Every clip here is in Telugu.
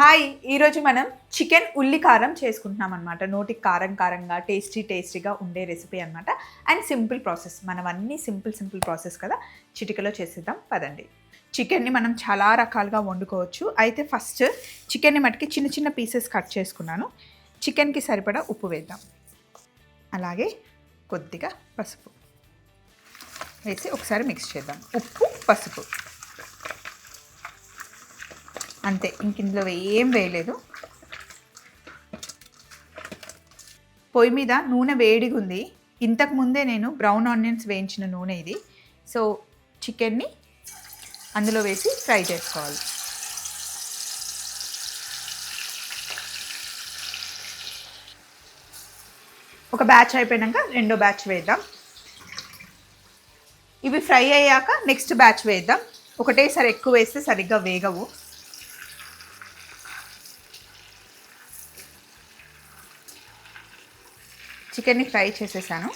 హాయ్ ఈరోజు మనం చికెన్ ఉల్లి కారం చేసుకుంటున్నాం అనమాట నోటికి కారం కారంగా టేస్టీ టేస్టీగా ఉండే రెసిపీ అనమాట అండ్ సింపుల్ ప్రాసెస్. మనం అన్నీ సింపుల్ సింపుల్ ప్రాసెస్ కదా చిటికలో చేసేద్దాం. పదండి. చికెన్ని మనం చాలా రకాలుగా వండుకోవచ్చు. అయితే ఫస్ట్ చికెన్ని మటుకి చిన్న చిన్న పీసెస్ కట్ చేసుకున్నాను. చికెన్కి సరిపడా ఉప్పు వేద్దాం. అలాగే కొద్దిగా పసుపు వేసి ఒకసారి మిక్స్ చేద్దాం. ఉప్పు పసుపు. అంతే ఇంక ఇందులో ఏం వేయలేదు. పొయ్యి మీద నూనె వేడిగా ఉంది ఇంతకు ముందే నేను బ్రౌన్ ఆనియన్స్ వేయించిన నూనె ఇది. సో చికెన్ని అందులో వేసి ఫ్రై చేసుకోవాలి. ఒక బ్యాచ్ అయిపోయాక రెండో బ్యాచ్ వేద్దాం. ఇవి ఫ్రై అయ్యాక నెక్స్ట్ బ్యాచ్ వేద్దాం. ఒకటేసారి ఎక్కువ వేస్తే సరిగ్గా వేగవు. చికెన్ని ఫ్రై చేసేసాను.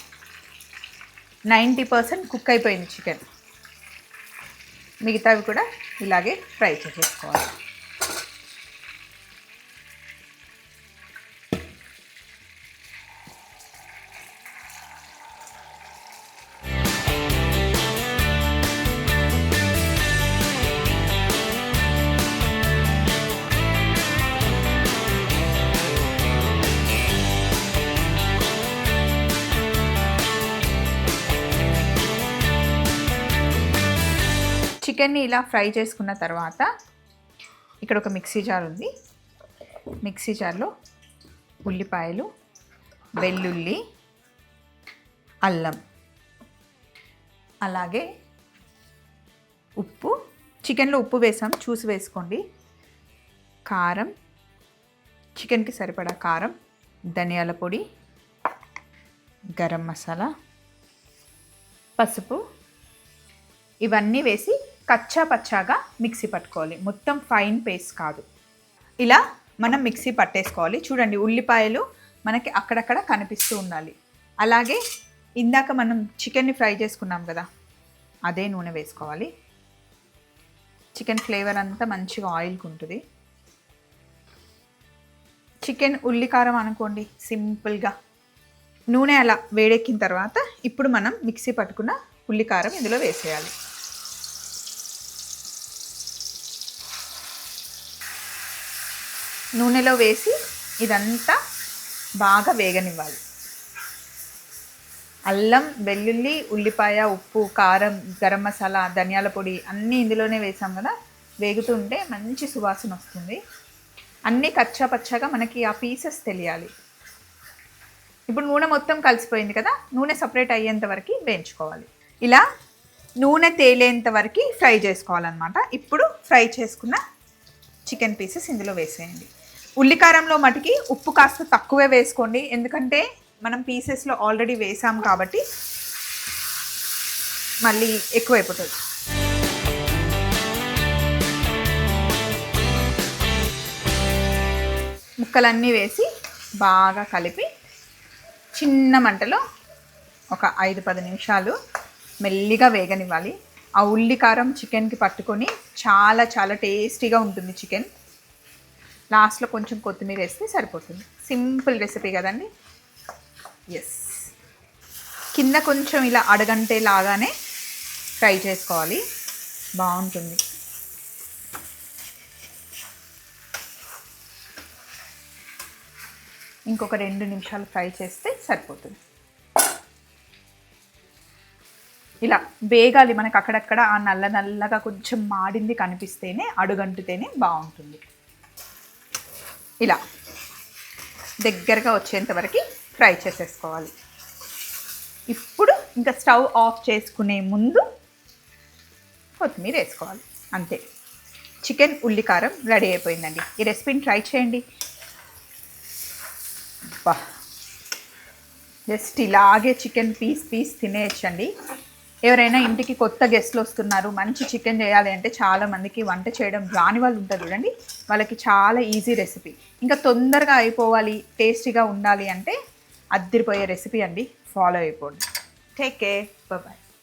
నైంటీ పర్సెంట్ కుక్ అయిపోయింది చికెన్. మిగతావి కూడా ఇలాగే ఫ్రై చేసేసుకోవాలి. చికెన్ని ఇలా ఫ్రై చేసుకున్న తర్వాత ఇక్కడ ఒక మిక్సీ జార్ ఉంది. మిక్సీ జార్లో ఉల్లిపాయలు వెల్లుల్లి అల్లం అలాగే ఉప్పు. చికెన్లో ఉప్పు వేసాం చూసి వేసుకోండి. కారం చికెన్కి సరిపడా కారం ధనియాల పొడి గరం మసాలా పసుపు ఇవన్నీ వేసి కచ్చా పచ్చాగా మిక్సీ పట్టుకోవాలి. మొత్తం ఫైన్ పేస్ట్ కాదు. ఇలా మనం మిక్సీ పట్టేసుకోవాలి. చూడండి ఉల్లిపాయలు మనకి అక్కడక్కడ కనిపిస్తూ ఉండాలి. అలాగే ఇందాక మనం చికెన్ని ఫ్రై చేసుకున్నాం కదా అదే నూనె వేసుకోవాలి. చికెన్ ఫ్లేవర్ అంతా మంచిగా ఆయిల్కి ఉంటుంది. చికెన్ ఉల్లికారం అనుకోండి సింపుల్గా. నూనె అలా వేడెక్కిన తర్వాత ఇప్పుడు మనం మిక్సీ పట్టుకున్న ఉల్లికారం ఇందులో వేసేయాలి. నూనెలో వేసి ఇదంతా బాగా వేగనివ్వాలి. అల్లం వెల్లుల్లి ఉల్లిపాయ ఉప్పు కారం గరం మసాలా ధనియాల పొడి అన్నీ ఇందులోనే వేసాం కదా. వేగుతుంటే మంచి సువాసన వస్తుంది. అన్నీ కచ్చా పచ్చగా మనకి ఆ పీసెస్ తెలియాలి. ఇప్పుడు నూనె మొత్తం కలిసిపోయింది కదా నూనె సపరేట్ అయ్యేంత వరకు వేయించుకోవాలి. ఇలా నూనె తేలేంత వరకు ఫ్రై చేసుకోవాలన్నమాట. ఇప్పుడు ఫ్రై చేసుకున్న చికెన్ పీసెస్ ఇందులో వేసేయండి. ఉల్లికారంలో మటుకి ఉప్పు కాస్త తక్కువే వేసుకోండి. ఎందుకంటే మనం పీసెస్లో ఆల్రెడీ వేసాం కాబట్టి మళ్ళీ ఎక్కువైపోతుంది. ముక్కలన్నీ వేసి బాగా కలిపి చిన్న మంటలో ఒక ఐదు పది నిమిషాలు మెల్లిగా వేగనివ్వాలి. ఆ ఉల్లి కారం చికెన్కి పట్టుకొని చాలా చాలా టేస్టీగా ఉంటుంది చికెన్ లాస్ట్లో కొంచెం కొత్తిమీర వేస్తే సరిపోతుంది. సింపుల్ రెసిపీ కదండి? ఎస్ కింద కొంచెం ఇలా అడగంటే లాగానే ఫ్రై చేసుకోవాలి. బాగుంటుంది. ఇంకొక రెండు నిమిషాలు ఫ్రై చేస్తే సరిపోతుంది. ఇలా వేగాలి మనకు అక్కడక్కడ ఆ నల్ల నల్లగా కొంచెం మాడింది కనిపిస్తేనే అడుగంటుతేనే బాగుంటుంది. ఇలా దగ్గరగా వచ్చేంత వరకు ఫ్రై చేసేసుకోవాలి. ఇప్పుడు ఇంకా స్టవ్ ఆఫ్ చేసుకునే ముందు కొత్తిమీర వేసుకోవాలి. అంతే. చికెన్ ఉల్లికారం రెడీ అయిపోయిందండి. ఈ రెసిపీని ట్రై చేయండి. బా జస్ట్ ఇలాగే చికెన్ పీస్ పీస్ తినేయచ్చండి. ఎవరైనా ఇంటికి కొత్త గెస్ట్లు వస్తున్నారు మంచి చికెన్ చేయాలి అంటే చాలా మందికి వంట చేయడం రాని వాళ్ళు ఉంటారు చూడండి. వాళ్ళకి చాలా ఈజీ రెసిపీ ఇంకా తొందరగా అయిపోవాలి టేస్టీగా ఉండాలి అంటే అద్దరిపోయే రెసిపీ అండి. ఫాలో అయిపోండి. Take care bye